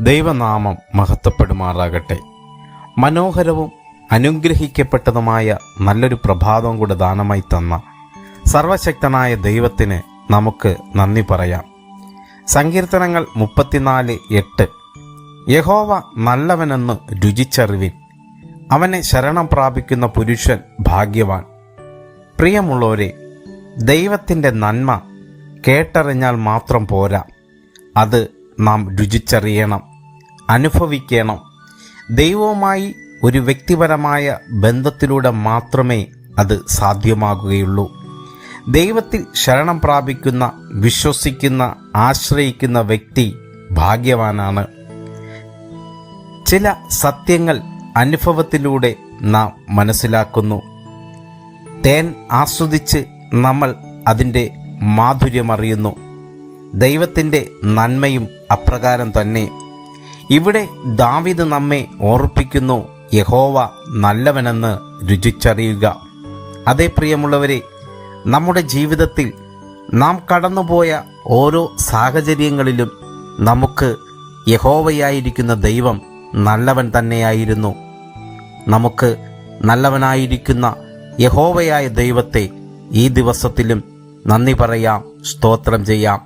ദൈവനാമം മഹത്വപ്പെടുമാറാകട്ടെ. മനോഹരവും അനുഗ്രഹിക്കപ്പെട്ടതുമായ നല്ലൊരു പ്രഭാതം കൂടെ ദാനമായി തന്ന സർവശക്തനായ ദൈവത്തിന് നമുക്ക് നന്ദി പറയാം. സങ്കീർത്തനങ്ങൾ മുപ്പത്തിനാല് എട്ട്. യഹോവ നല്ലവനെന്ന് രുചിച്ചറിവിൻ. അവനെ ശരണം പ്രാപിക്കുന്ന പുരുഷൻ ഭാഗ്യവാൻ. പ്രിയമുള്ളവരെ ദൈവത്തിന്റെ നന്മ കേട്ടറിഞ്ഞാൽ മാത്രം പോരാ. അത് നാം രുചിച്ചറിയണം അനുഭവിക്കണം. ദൈവവുമായി ഒരു വ്യക്തിപരമായ ബന്ധത്തിലൂടെ മാത്രമേ അത് സാധ്യമാകുകയുള്ളൂ. ദൈവത്തിൽ ശരണം പ്രാപിക്കുന്ന വിശ്വസിക്കുന്ന ആശ്രയിക്കുന്ന വ്യക്തി ഭാഗ്യവാനാണ്. ചില സത്യങ്ങൾ അനുഭവത്തിലൂടെ നാം മനസ്സിലാക്കുന്നു. തേൻ ആസ്വദിച്ച് നമ്മൾ അതിന്റെ മാധുര്യമറിയുന്നു. ദൈവത്തിന്റെ നന്മയും അപ്രകാരം തന്നെ. ഇവിടെ ദാവിദ് നമ്മെ ഓർപ്പിക്കുന്നു യഹോവ നല്ലവനെന്ന് രുചിച്ചറിയുക. അതേ പ്രിയമുള്ളവരെ നമ്മുടെ ജീവിതത്തിൽ നാം കടന്നുപോയ ഓരോ സാഹചര്യങ്ങളിലും നമുക്ക് യഹോവയായിരിക്കുന്ന ദൈവം നല്ലവൻ തന്നെയായിരുന്നു. നമുക്ക് നല്ലവനായിരിക്കുന്ന യഹോവയായ ദൈവത്തെ ഈ ദിവസത്തിലും നന്ദി പറയാം സ്തോത്രം ചെയ്യാം.